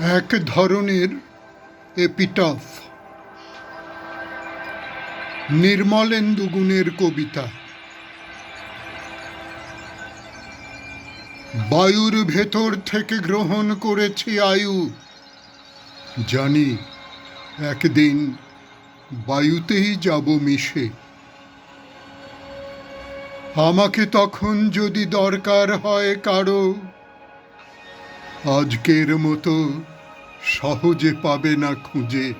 এক ধরনের এপিটফ। নির্মলেন্দু গুণের কবিতা। বায়ুর ভেতর থেকে গ্রহণ করেছি আয়ু। জানি একদিন বায়ুতেই যাব মিশে। আমাকে তখন যদি দরকার হয় কারও আজকের মতো সহজে পাবে না খুঁজে।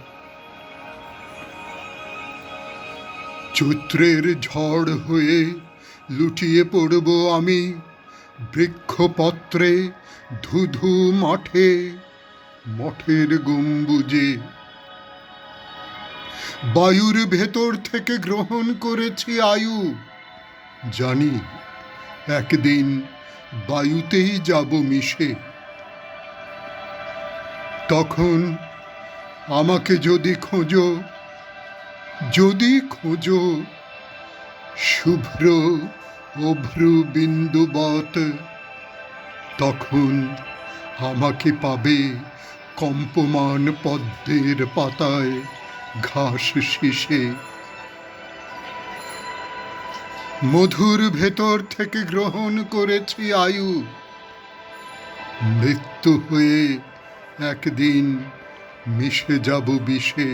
চৈত্রের ঝড় হয়ে লুটিয়ে পড়ব আমি বৃক্ষপত্রে ধুধু মাঠে, মঠের গম্বুজে। বায়ুর ভেতর থেকে গ্রহণ করেছি আয়ু। জানি, একদিন বায়ুতেই যাব মিশে। তখন আমাকে যদি খোঁজো যদি খোঁজো, শুভ্র অভ্রু বিন্দুবত তখন আমাকে পাবে কম্পমান পদ্মের পাতায় ঘাস শীষে। মধুর ভেতর থেকে গ্রহণ করেছি আয়ু। মৃত্যু হয়ে একদিন মিশে যাব বিষে।